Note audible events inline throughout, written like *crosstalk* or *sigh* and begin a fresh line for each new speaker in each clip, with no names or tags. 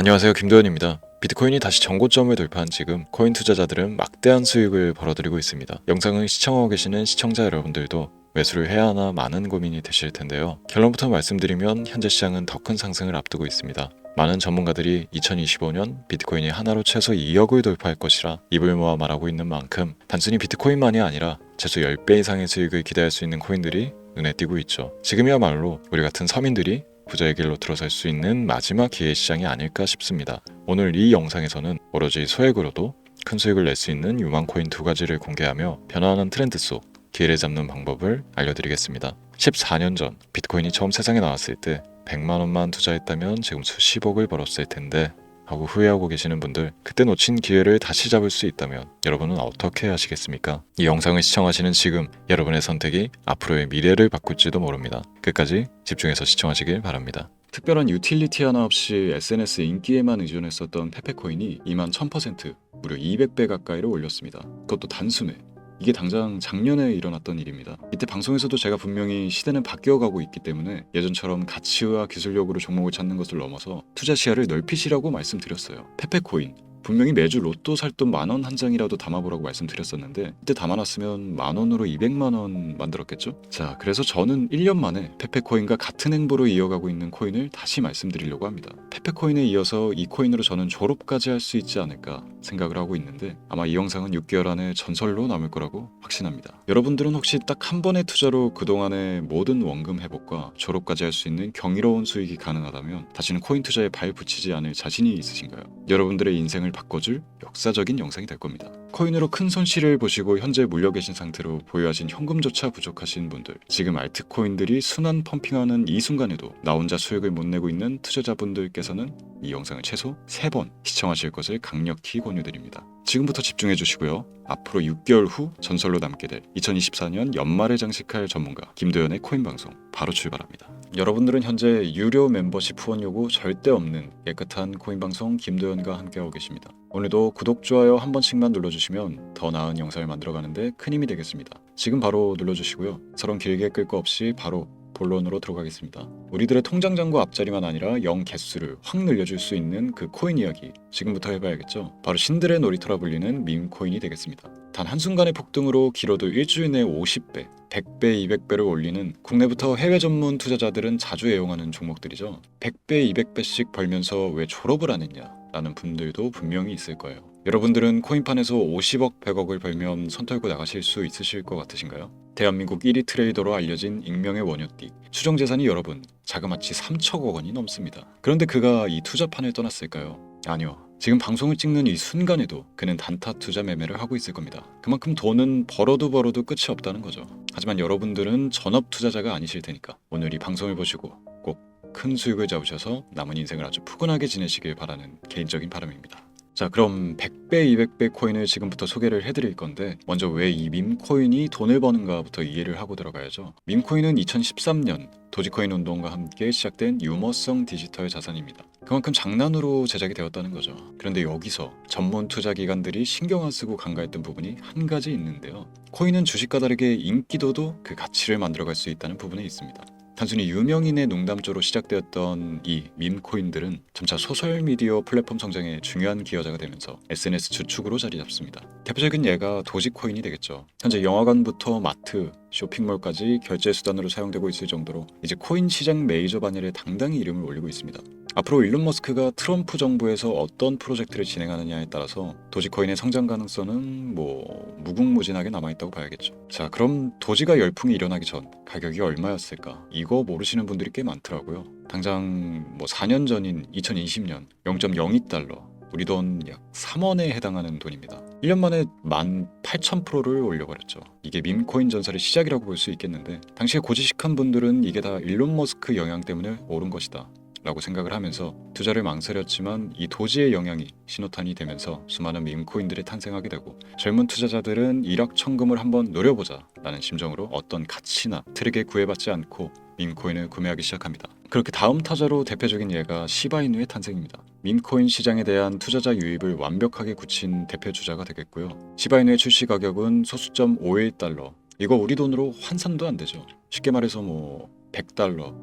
안녕하세요 김도현입니다. 비트코인이 다시 정고점을 돌파한 지금 코인 투자자들은 막대한 수익을 벌어들이고 있습니다. 영상을 시청하고 계시는 시청자 여러분들도 매수를 해야 하나 많은 고민이 되실 텐데요. 결론부터 말씀드리면 현재 시장은 더 큰 상승을 앞두고 있습니다. 많은 전문가들이 2025년 비트코인이 하나로 최소 2억을 돌파할 것이라 입을 모아 말하고 있는 만큼 단순히 비트코인만이 아니라 최소 10배 이상의 수익을 기대할 수 있는 코인들이 눈에 띄고 있죠. 지금이야말로 우리 같은 서민들이 부자의 길로 들어설 수 있는 마지막 기회 시장이 아닐까 싶습니다. 오늘 이 영상에서는 오로지 소액으로도 큰 수익을 낼 수 있는 유망 코인 두 가지를 공개하며 변화하는 트렌드 속 기회를 잡는 방법을 알려드리겠습니다. 14년 전 비트코인이 처음 세상에 나왔을 때 100만 원만 투자했다면 지금 수십억을 벌었을 텐데 하고 후회하고 계시는 분들 그때 놓친 기회를 다시 잡을 수 있다면 여러분은 어떻게 하시겠습니까? 이 영상을 시청하시는 지금 여러분의 선택이 앞으로의 미래를 바꿀지도 모릅니다. 끝까지 집중해서 시청하시길 바랍니다. 특별한 유틸리티 하나 없이 SNS 인기에만 의존했었던 페페코인이 2만 1000% 무려 200배 가까이를 올렸습니다. 그것도 단숨에 이게 당장 작년에 일어났던 일입니다. 이때 방송에서도 제가 분명히 시대는 바뀌어가고 있기 때문에 예전처럼 가치와 기술력으로 종목을 찾는 것을 넘어서 투자 시야를 넓히시라고 말씀드렸어요. 페페코인 분명히 매주 로또 살 돈 만 원 한 장이라도 담아보라고 말씀드렸었는데 이때 담아놨으면 만 원으로 200만 원 만들었겠죠? 자 그래서 저는 1년 만에 페페코인과 같은 행보로 이어가고 있는 코인을 다시 말씀드리려고 합니다. 페페코인에 이어서 이 코인으로 저는 졸업까지 할 수 있지 않을까 생각을 하고 있는데 아마 이 영상은 6개월 안에 전설로 남을 거라고 확신합니다. 여러분들은 혹시 딱 한 번의 투자로 그동안의 모든 원금 회복과 졸업까지 할 수 있는 경이로운 수익이 가능하다면 다시는 코인 투자에 발 붙이지 않을 자신이 있으신가요? 여러분들의 인생을 바꿔줄 역사적인 영상이 될 겁니다. 코인으로 큰 손실을 보시고 현재 물려 계신 상태로 보유하신 현금조차 부족하신 분들 지금 알트코인들이 순환 펌핑하는 이 순간에도 나 혼자 수익을 못 내고 있는 투자자분들께서는 이 영상을 최소 3번 시청하실 것을 강력히 권유드립니다. 지금부터 집중해 주시고요. 앞으로 6개월 후 전설로 남게 될 2024년 연말에 장식할 전문가 김도현의 코인 방송 바로 출발합니다. 여러분들은 현재 유료 멤버십 후원 요구 절대 없는 깨끗한 코인 방송 김도현과 함께하고 계십니다. 오늘도 구독 좋아요 한 번씩만 눌러주시면 더 나은 영상을 만들어가는데 큰 힘이 되겠습니다. 지금 바로 눌러주시고요. 서론 길게 끌 거 없이 바로 본론으로 들어가겠습니다. 우리들의 통장 잔고 앞자리만 아니라 영 개수를 확 늘려줄 수 있는 그 코인 이야기 지금부터 해봐야겠죠. 바로 신들의 놀이터라 불리는 밈 코인이 되겠습니다. 단 한순간의 폭등으로 길어도 일주일 내에 50배, 100배, 200배를 올리는 국내부터 해외 전문 투자자들은 자주 애용하는 종목들이죠. 100배, 200배씩 벌면서 왜 졸업을 안 했냐? 라는 분들도 분명히 있을 거예요. 여러분들은 코인판에서 50억, 100억을 벌면 손 털고 나가실 수 있으실 것 같으신가요? 대한민국 1위 트레이더로 알려진 익명의 원효띠 추정 재산이 여러분 자그마치 3천억 원이 넘습니다. 그런데 그가 이 투자판을 떠났을까요? 아니요. 지금 방송을 찍는 이 순간에도 그는 단타 투자 매매를 하고 있을 겁니다. 그만큼 돈은 벌어도 벌어도 끝이 없다는 거죠. 하지만 여러분들은 전업 투자자가 아니실 테니까 오늘 이 방송을 보시고 꼭 큰 수익을 잡으셔서 남은 인생을 아주 푸근하게 지내시길 바라는 개인적인 바람입니다. 자 그럼 100배 200배 코인을 지금부터 소개를 해드릴 건데 먼저 왜 이 밈코인이 돈을 버는가부터 이해를 하고 들어가야죠. 밈코인은 2013년 도지코인 운동과 함께 시작된 유머성 디지털 자산입니다. 그만큼 장난으로 제작이 되었다는 거죠. 그런데 여기서 전문 투자 기관들이 신경 안 쓰고 간과했던 부분이 한 가지 있는데요. 코인은 주식과 다르게 인기도도 그 가치를 만들어갈 수 있다는 부분에 있습니다 단순히 유명인의 농담조로 시작되었던 이 밈코인들은 점차 소셜 미디어 플랫폼 성장에 중요한 기여자가 되면서 SNS 주축으로 자리 잡습니다. 대표적인 예가 도지코인이 되겠죠. 현재 영화관부터 마트, 쇼핑몰까지 결제 수단으로 사용되고 있을 정도로 이제 코인 시장 메이저 반열에 당당히 이름을 올리고 있습니다. 앞으로 일론 머스크가 트럼프 정부에서 어떤 프로젝트를 진행하느냐에 따라서 도지코인의 성장 가능성은 뭐 무궁무진하게 남아있다고 봐야겠죠. 자, 그럼 도지가 열풍이 일어나기 전 가격이 얼마였을까? 이거 모르시는 분들이 꽤 많더라고요. 당장 뭐 4년 전인 2020년 0.02달러 우리 돈 약 3원에 해당하는 돈입니다. 1년 만에 18,000%를 올려버렸죠. 이게 밈코인 전설의 시작이라고 볼 수 있겠는데 당시에 고지식한 분들은 이게 다 일론 머스크 영향 때문에 오른 것이다. 라고 생각을 하면서 투자를 망설였지만 이 도지의 영향이 신호탄이 되면서 수많은 밈코인들이 탄생하게 되고 젊은 투자자들은 일확천금을 한번 노려보자 라는 심정으로 어떤 가치나 트랙에 구애받지 않고 밈코인을 구매하기 시작합니다. 그렇게 다음 타자로 대표적인 예가 시바이누의 탄생입니다. 밈코인 시장에 대한 투자자 유입을 완벽하게 굳힌 대표 주자가 되겠고요. 시바이누의 출시 가격은 소수점 51달러. 이거 우리 돈으로 환산도 안 되죠. 쉽게 말해서 뭐 100달러.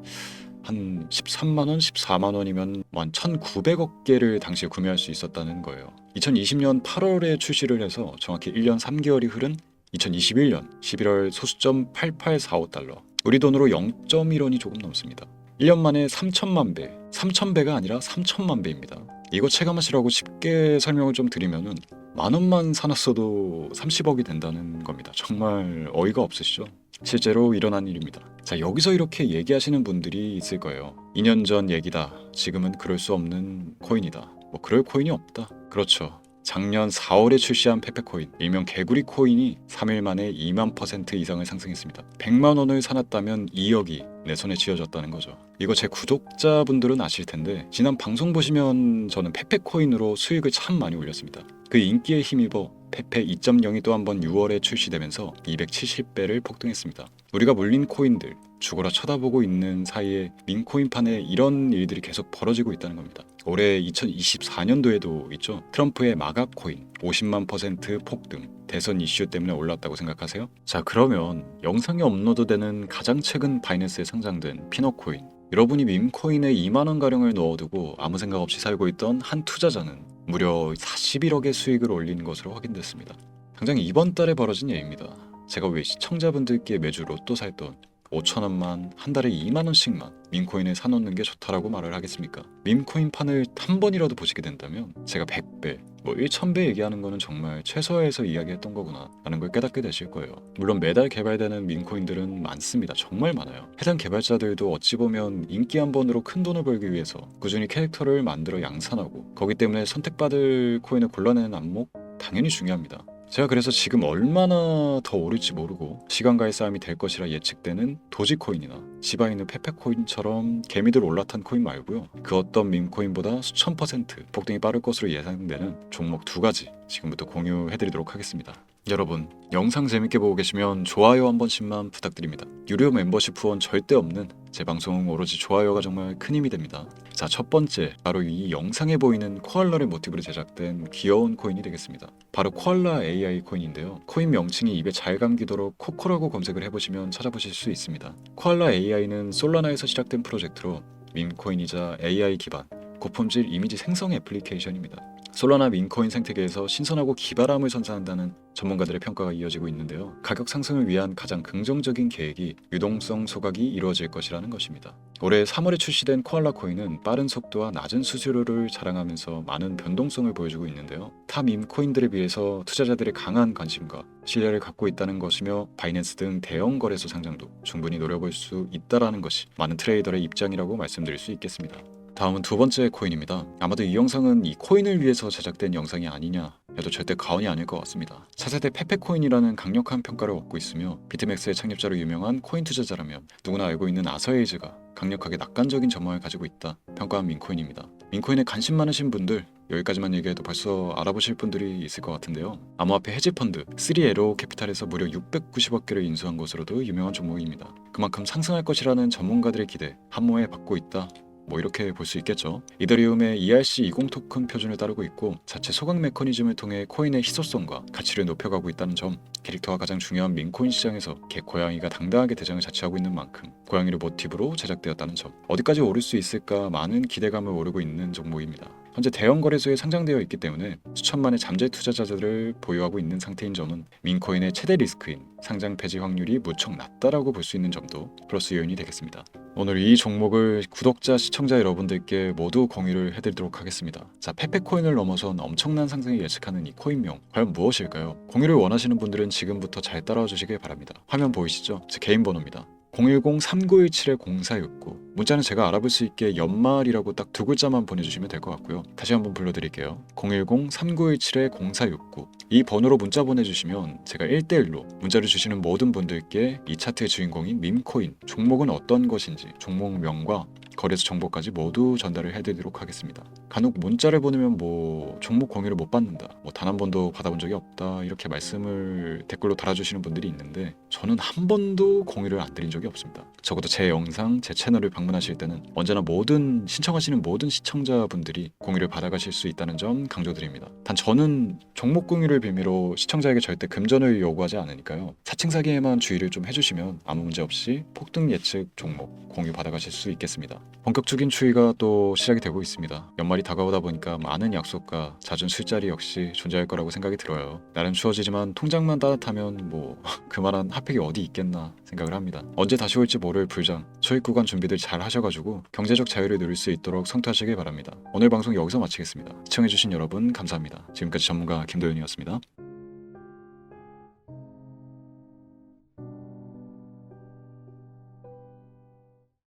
한 13만 원, 14만 원이면 한 1,900억 개를 당시에 구매할 수 있었다는 거예요. 2020년 8월에 출시를 해서 정확히 1년 3개월이 흐른 2021년 11월 소수점 8845달러. 우리 돈으로 0.1원이 조금 넘습니다. 1년 만에 3천만 배, 3천 배가 아니라 3천만 배입니다. 이거 체감하시라고 쉽게 설명을 좀 드리면은 만 원만 사놨어도 30억이 된다는 겁니다. 정말 어이가 없으시죠? 실제로 일어난 일입니다. 자, 여기서 이렇게 얘기하시는 분들이 있을 거예요. 2년 전 얘기다. 지금은 그럴 수 없는 코인이다. 뭐 그럴 코인이 없다. 그렇죠. 작년 4월에 출시한 페페코인, 일명 개구리 코인이 3일 만에 2만 퍼센트 이상을 상승했습니다. 100만 원을 사놨다면 2억이 내 손에 쥐어졌다는 거죠. 이거 제 구독자분들은 아실 텐데 지난 방송 보시면 저는 페페코인으로 수익을 참 많이 올렸습니다. 그 인기에 힘입어 페페 2.0이 또 한 번 6월에 출시되면서 270배를 폭등했습니다. 우리가 물린 코인들 죽어라 쳐다보고 있는 사이에 민코인판에 이런 일들이 계속 벌어지고 있다는 겁니다. 올해 2024년도에도 있죠. 트럼프의 마가 코인 50만 퍼센트 폭등. 대선 이슈 때문에 올랐다고 생각하세요? 자, 그러면 영상에 업로드되는 가장 최근 바이낸스에 상장된 피너코인. 여러분이 밈코인에 2만 원 가량을 넣어두고 아무 생각 없이 살고 있던 한 투자자는 무려 41억의 수익을 올린 것으로 확인됐습니다. 당장 이번 달에 벌어진 예입니다. 제가 왜 시청자분들께 매주 로또 살돈 5천 원만 한 달에 2만 원씩만 민코인을 사놓는 게 좋다라고 말을 하겠습니까? 민코인 판을 한 번이라도 보시게 된다면 제가 100배, 뭐 1000배 얘기하는 거는 정말 최소화해서 이야기했던 거구나 라는 걸 깨닫게 되실 거예요. 물론 매달 개발되는 민코인들은 많습니다. 정말 많아요. 해당 개발자들도 어찌 보면 인기 한 번으로 큰 돈을 벌기 위해서 꾸준히 캐릭터를 만들어 양산하고 거기 때문에 선택받을 코인을 골라내는 안목 당연히 중요합니다. 제가 그래서 지금 얼마나 더 오를지 모르고 시간과의 싸움이 될 것이라 예측되는 도지코인이나 시바이누 페페코인처럼 개미들 올라탄 코인 말고요. 그 어떤 밈코인보다 수천 퍼센트 폭등이 빠를 것으로 예상되는 종목 두 가지 지금부터 공유해드리도록 하겠습니다. 여러분 영상 재밌게 보고 계시면 좋아요 한 번씩만 부탁드립니다. 유료 멤버십 후원 절대 없는 제 방송 오로지 좋아요가 정말 큰 힘이 됩니다. 자 첫 번째 바로 이 영상에 보이는 코알라를 모티브로 제작된 귀여운 코인이 되겠습니다. 바로 코알라 AI 코인인데요. 코인 명칭이 입에 잘 감기도록 코코라고 검색을 해보시면 찾아보실 수 있습니다. 코알라 AI는 솔라나에서 시작된 프로젝트로 밈코인이자 AI 기반 고품질 이미지 생성 애플리케이션입니다. 솔라나 민코인 생태계에서 신선하고 기발함을 선사한다는 전문가들의 평가가 이어지고 있는데요. 가격 상승을 위한 가장 긍정적인 계획이 유동성 소각이 이루어질 것이라는 것입니다. 올해 3월에 출시된 코알라 코인은 빠른 속도와 낮은 수수료를 자랑하면서 많은 변동성을 보여주고 있는데요. 타 밈코인들에 비해서 투자자들의 강한 관심과 신뢰를 갖고 있다는 것이며 바이낸스 등 대형 거래소 상장도 충분히 노려볼 수 있다라는 것이 많은 트레이더의 입장이라고 말씀드릴 수 있겠습니다. 다음은 두 번째 코인입니다. 아마도 이 영상은 이 코인을 위해서 제작된 영상이 아니냐 해도 절대 가언이 아닐 것 같습니다. 차세대 페페코인이라는 강력한 평가를 얻고 있으며 비트맥스의 창립자로 유명한 코인 투자자라면 누구나 알고 있는 아서에이즈가 강력하게 낙관적인 전망을 가지고 있다 평가한 민코인입니다. 민코인에 관심 많으신 분들 여기까지만 얘기해도 벌써 알아보실 분들이 있을 것 같은데요. 암호화폐 헤지펀드 3에로 캐피탈에서 무려 690억 개를 인수한 것으로도 유명한 종목입니다. 그만큼 상승할 것이라는 전문가들의 기대 한모에 받고 있다 뭐 이렇게 볼 수 있겠죠. 이더리움의 ERC20 토큰 표준을 따르고 있고 자체 소각 메커니즘을 통해 코인의 희소성과 가치를 높여가고 있다는 점, 캐릭터가 가장 중요한 민코인 시장에서 개 고양이가 당당하게 대장을 자취하고 있는 만큼 고양이를 모티브로 제작되었다는 점, 어디까지 오를 수 있을까 많은 기대감을 오르고 있는 종목입니다. 현재 대형 거래소에 상장되어 있기 때문에 수천만의 잠재 투자자들을 보유하고 있는 상태인 점은 민코인의 최대 리스크인 상장 폐지 확률이 무척 낮다라고 볼 수 있는 점도 플러스 요인이 되겠습니다. 오늘 이 종목을 구독자, 시청자 여러분들께 모두 공유를 해드리도록 하겠습니다. 자, 페페코인을 넘어선 엄청난 상승을 예측하는 이 코인명 과연 무엇일까요? 공유를 원하시는 분들은 지금부터 잘 따라와 주시길 바랍니다. 화면 보이시죠? 제 개인 번호입니다. 010-3917-0469 문자는 제가 알아볼 수 있게 연말이라고 딱 두 글자만 보내주시면 될 것 같고요. 다시 한번 불러드릴게요. 010-3917-0469 이 번호로 문자 보내주시면 제가 1대1로 문자를 주시는 모든 분들께 이 차트의 주인공인 밈코인 종목은 어떤 것인지 종목명과 거래소 정보까지 모두 전달을 해드리도록 하겠습니다. 간혹 문자를 보내면 뭐 종목 공유를 못 받는다, 뭐 단 한 번도 받아본 적이 없다 이렇게 말씀을 댓글로 달아주시는 분들이 있는데 저는 한 번도 공유를 안 드린 적이 없습니다. 적어도 제 영상, 제 채널을 방문하실 때는 언제나 모든 신청하시는 모든 시청자분들이 공유를 받아가실 수 있다는 점 강조드립니다. 단 저는 종목 공유를 빌미로 시청자에게 절대 금전을 요구하지 않으니까요. 사칭 사기에만 주의를 좀 해주시면 아무 문제 없이 폭등 예측 종목 공유 받아가실 수 있겠습니다. 본격적인 추위가 또 시작이 되고 있습니다. 연말이 다가오다 보니까 많은 약속과 잦은 술자리 역시 존재할 거라고 생각이 들어요. 나름 추워지지만 통장만 따뜻하면 뭐 *laughs* 그만한 핫팩이 어디 있겠나 생각을 합니다. 언제 다시 올지 모를 불장, 초입 구간 준비들 잘 하셔가지고 경제적 자유를 누릴 수 있도록 성투하시길 바랍니다. 오늘 방송 여기서 마치겠습니다. 시청해주신 여러분 감사합니다. 지금까지 전문가 김도현이었습니다.